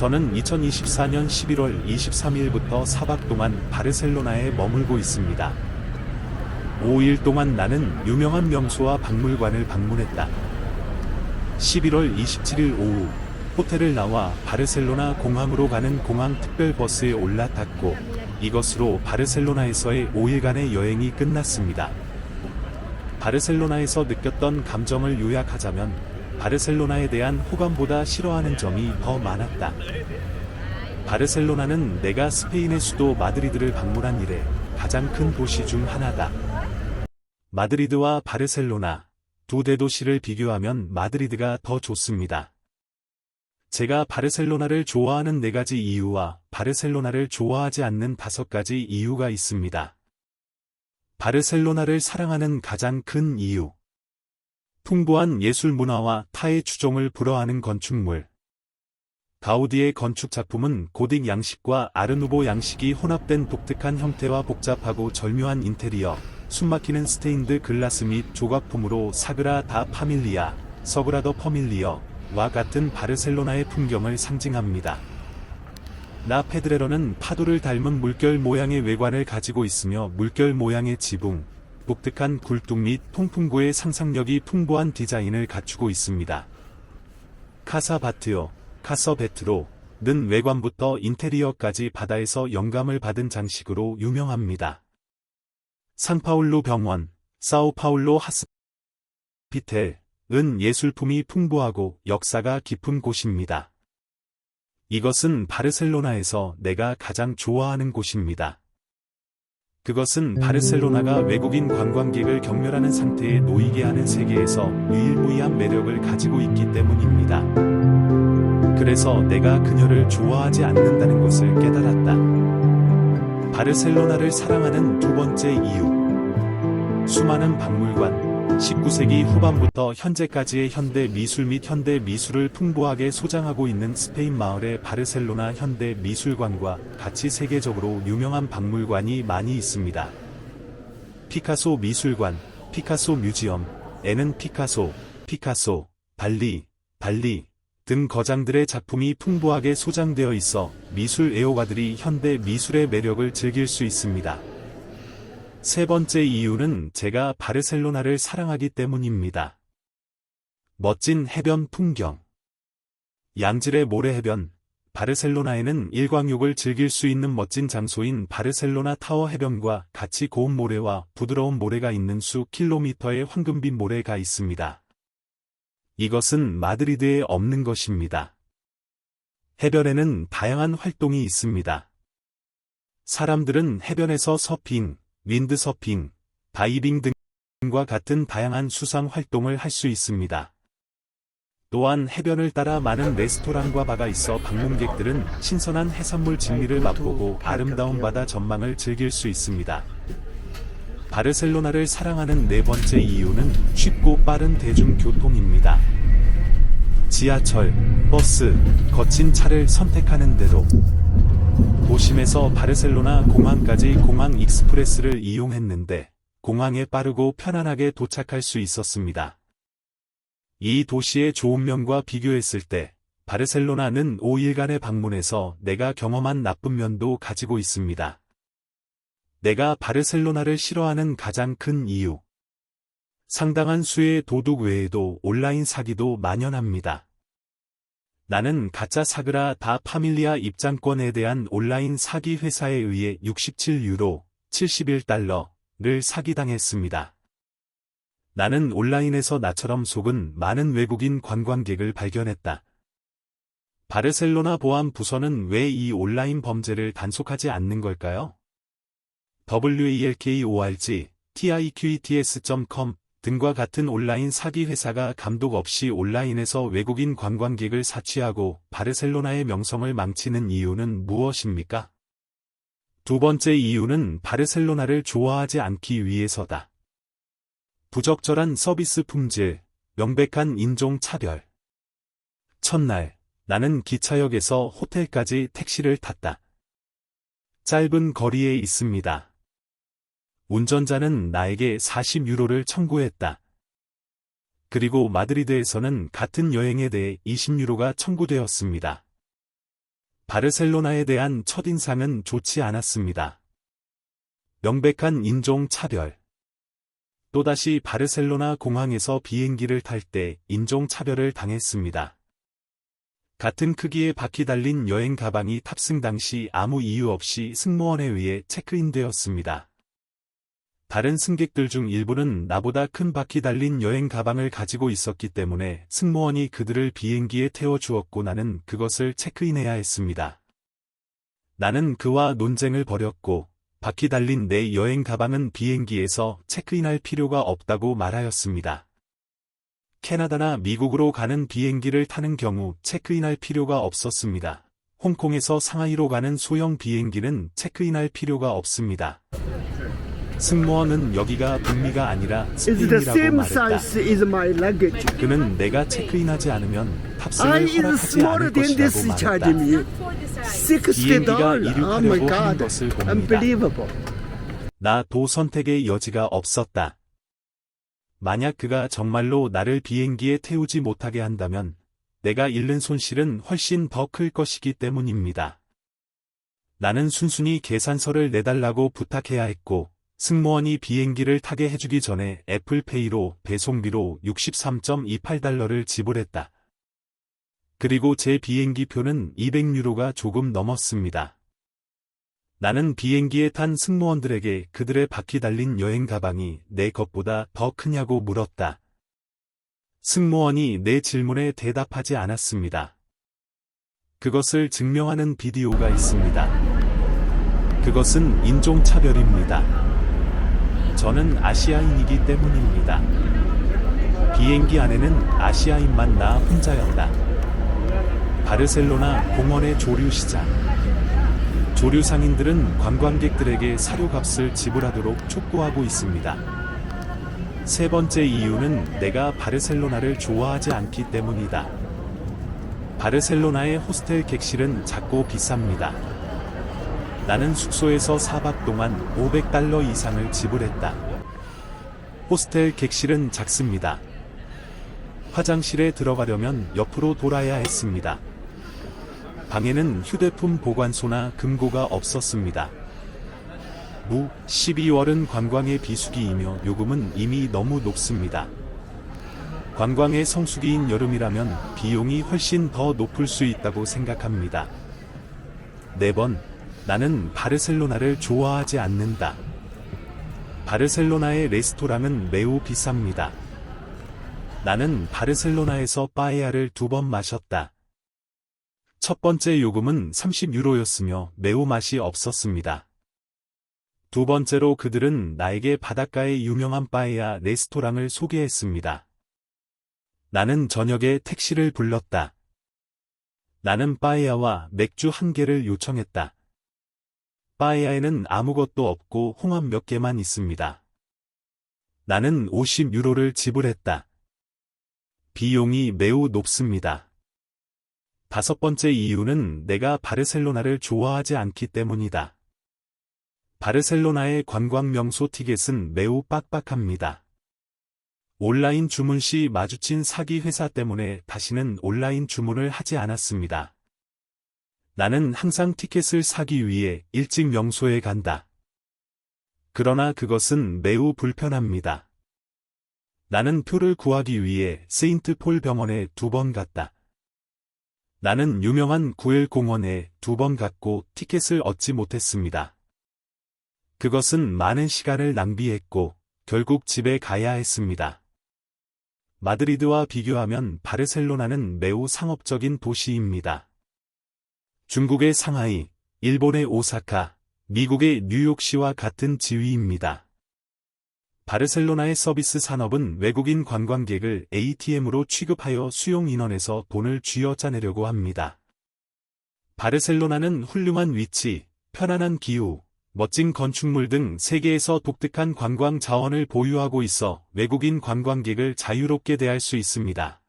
저는 2024년 11월 23일부터 4박 동안 바르셀로나에 머물고 있습니다. 5일 동안 나는 유명한 명소와 박물관을 방문했다. 11월 27일 오후 호텔을 나와 바르셀로나 공항으로 가는 공항 특별버스에 올라탔고 이것으로 바르셀로나에서의 5일간의 여행이 끝났습니다. 바르셀로나에서 느꼈던 감정을 요약하자면 바르셀로나에 대한 호감보다 싫어하는 점이 더 많았다. 바르셀로나는 내가 스페인의 수도 마드리드를 방문한 이래 가장 큰 도시 중 하나다. 마드리드와 바르셀로나 두 대도시를 비교하면 마드리드가 더 좋습니다. 제가 바르셀로나를 좋아하는 네 가지 이유와 바르셀로나를 좋아하지 않는 다섯 가지 이유가 있습니다. 바르셀로나를 사랑하는 가장 큰 이유. 풍부한 예술 문화와 타의 추종을 불허하는 건축물. 가우디의 건축 작품은 고딕 양식과 아르누보 양식이 혼합된 독특한 형태와 복잡하고 절묘한 인테리어, 숨막히는 스테인드 글라스 및 조각품으로 사그라 다 파밀리아, 서그라더 퍼밀리어와 같은 바르셀로나의 풍경을 상징합니다. 나 페드레로는 파도를 닮은 물결 모양의 외관을 가지고 있으며 물결 모양의 지붕, 독특한 굴뚝 및 통풍구의 상상력이 풍부한 디자인을 갖추고 있습니다. 카사바트요, 카서베트로는 외관부터 인테리어까지 바다에서 영감을 받은 장식으로 유명합니다. 상파울루 병원, 사우파울로 하스피텔은 예술품이 풍부하고 역사가 깊은 곳입니다. 이것은 바르셀로나에서 내가 가장 좋아하는 곳입니다. 그것은 바르셀로나가 외국인 관광객을 경멸하는 상태에 놓이게 하는 세계에서 유일무이한 매력을 가지고 있기 때문입니다. 그래서 내가 그녀를 좋아하지 않는다는 것을 깨달았다. 바르셀로나를 사랑하는 두 번째 이유. 수많은 박물관, 19세기 후반부터 현재까지의 현대 미술 및 현대 미술을 풍부하게 소장하고 있는 스페인 마을의 바르셀로나 현대 미술관과 같이 세계적으로 유명한 박물관이 많이 있습니다. 피카소 미술관, 피카소 뮤지엄, 에는 피카소, 피카소, 발리, 발리 등 거장들의 작품이 풍부하게 소장되어 있어 미술 애호가들이 현대 미술의 매력을 즐길 수 있습니다. 세 번째 이유는 제가 바르셀로나를 사랑하기 때문입니다. 멋진 해변 풍경. 양질의 모래 해변. 바르셀로나에는 일광욕을 즐길 수 있는 멋진 장소인 바르셀로나 타워 해변과 같이 고운 모래와 부드러운 모래가 있는 수 킬로미터의 황금빛 모래가 있습니다. 이것은 마드리드에 없는 것입니다. 해변에는 다양한 활동이 있습니다. 사람들은 해변에서 서핑, 윈드서핑, 다이빙 등과 같은 다양한 수상 활동을 할 수 있습니다. 또한 해변을 따라 많은 레스토랑과 바가 있어 방문객들은 신선한 해산물 진미를 맛보고 아름다운 바다 전망을 즐길 수 있습니다. 바르셀로나를 사랑하는 네 번째 이유는 쉽고 빠른 대중교통입니다. 지하철, 버스, 거친 차를 선택하는 대로 도심에서 바르셀로나 공항까지 공항 익스프레스를 이용했는데 공항에 빠르고 편안하게 도착할 수 있었습니다. 이 도시의 좋은 면과 비교했을 때 바르셀로나는 5일간의 방문에서 내가 경험한 나쁜 면도 가지고 있습니다. 내가 바르셀로나를 싫어하는 가장 큰 이유. 상당한 수의 도둑 외에도 온라인 사기도 만연합니다. 나는 가짜 사그라 다 파밀리아 입장권에 대한 온라인 사기 회사에 의해 67유로, 71달러를 사기당했습니다. 나는 온라인에서 나처럼 속은 많은 외국인 관광객을 발견했다. 바르셀로나 보안 부서는 왜 이 온라인 범죄를 단속하지 않는 걸까요? WALKORG, TIQETS.com 등과 같은 온라인 사기 회사가 감독 없이 온라인에서 외국인 관광객을 사치하고 바르셀로나의 명성을 망치는 이유는 무엇입니까? 두 번째 이유는 바르셀로나를 좋아하지 않기 위해서다. 부적절한 서비스 품질, 명백한 인종 차별. 첫날, 나는 기차역에서 호텔까지 택시를 탔다. 짧은 거리에 있습니다. 운전자는 나에게 40유로를 청구했다. 그리고 마드리드에서는 같은 여행에 대해 20유로가 청구되었습니다. 바르셀로나에 대한 첫인상은 좋지 않았습니다. 명백한 인종 차별. 또다시 바르셀로나 공항에서 비행기를 탈 때 인종 차별을 당했습니다. 같은 크기의 바퀴 달린 여행 가방이 탑승 당시 아무 이유 없이 승무원에 의해 체크인되었습니다. 다른 승객들 중 일부는 나보다 큰 바퀴 달린 여행 가방을 가지고 있었기 때문에 승무원이 그들을 비행기에 태워주었고 나는 그것을 체크인해야 했습니다. 나는 그와 논쟁을 벌였고 바퀴 달린 내 여행 가방은 비행기에서 체크인할 필요가 없다고 말하였습니다. 캐나다나 미국으로 가는 비행기를 타는 경우 체크인할 필요가 없었습니다. 홍콩에서 상하이로 가는 소형 비행기는 체크인할 필요가 없습니다. 승무원은 여기가 북미가 아니라 It's the 스페인이라고 same 말했다. size as my luggage. 그는 내가 체크인하지 않으면 I 탑승을 is 허락하지 않을 smaller than this 것이라고 charge 말했다. me. Sixty 비행기가 dollars. Oh my 이륙하려고 하는 God. 것을 봅니다. Unbelievable. 나도 선택의 여지가 없었다. 만약 그가 정말로 나를 비행기에 태우지 못하게 한다면 내가 잃는 손실은 훨씬 더 클 것이기 때문입니다. 나는 순순히 계산서를 내달라고 부탁해야 했고 승무원이 비행기를 타게 해주기 전에 애플페이로 배송비로 63.28달러를 지불했다. 그리고 제 비행기 표는 200유로가 조금 넘었습니다. 나는 비행기에 탄 승무원들에게 그들의 바퀴 달린 여행 가방이 내 것보다 더 크냐고 물었다. 승무원이 내 질문에 대답하지 않았습니다. 그것을 증명하는 비디오가 있습니다. 그것은 인종차별입니다. 저는 아시아인이기 때문입니다. 비행기 안에는 아시아인만 나 혼자였다. 바르셀로나 공원의 조류 시장. 조류 상인들은 관광객들에게 사료값을 지불하도록 촉구하고 있습니다. 세 번째 이유는 내가 바르셀로나를 좋아하지 않기 때문이다. 바르셀로나의 호스텔 객실은 작고 비쌉니다. 나는 숙소에서 4박 동안 500달러 이상을 지불했다. 호스텔 객실은 작습니다. 화장실에 들어가려면 옆으로 돌아야 했습니다. 방에는 휴대폰 보관소나 금고가 없었습니다. 무 12월은 관광의 비수기이며 요금은 이미 너무 높습니다. 관광의 성수기인 여름이라면 비용이 훨씬 더 높을 수 있다고 생각합니다. 4번, 나는 바르셀로나를 좋아하지 않는다. 바르셀로나의 레스토랑은 매우 비쌉니다. 나는 바르셀로나에서 빠에야를 두 번 마셨다. 첫 번째 요금은 30유로였으며 매우 맛이 없었습니다. 두 번째로 그들은 나에게 바닷가의 유명한 빠에야 레스토랑을 소개했습니다. 나는 저녁에 택시를 불렀다. 나는 빠에야와 맥주 한 개를 요청했다. 빠에야에는 아무것도 없고 홍합 몇 개만 있습니다. 나는 50유로를 지불했다. 비용이 매우 높습니다. 다섯 번째 이유는 내가 바르셀로나를 좋아하지 않기 때문이다. 바르셀로나의 관광 명소 티켓은 매우 빡빡합니다. 온라인 주문 시 마주친 사기 회사 때문에 다시는 온라인 주문을 하지 않았습니다. 나는 항상 티켓을 사기 위해 일찍 명소에 간다. 그러나 그것은 매우 불편합니다. 나는 표를 구하기 위해 세인트 폴 병원에 두 번 갔다. 나는 유명한 구엘 공원에 두 번 갔고 티켓을 얻지 못했습니다. 그것은 많은 시간을 낭비했고 결국 집에 가야 했습니다. 마드리드와 비교하면 바르셀로나는 매우 상업적인 도시입니다. 중국의 상하이, 일본의 오사카, 미국의 뉴욕시와 같은 지위입니다. 바르셀로나의 서비스 산업은 외국인 관광객을 ATM으로 취급하여 수용 인원에서 돈을 쥐어 짜내려고 합니다. 바르셀로나는 훌륭한 위치, 편안한 기후, 멋진 건축물 등 세계에서 독특한 관광 자원을 보유하고 있어 외국인 관광객을 자유롭게 대할 수 있습니다.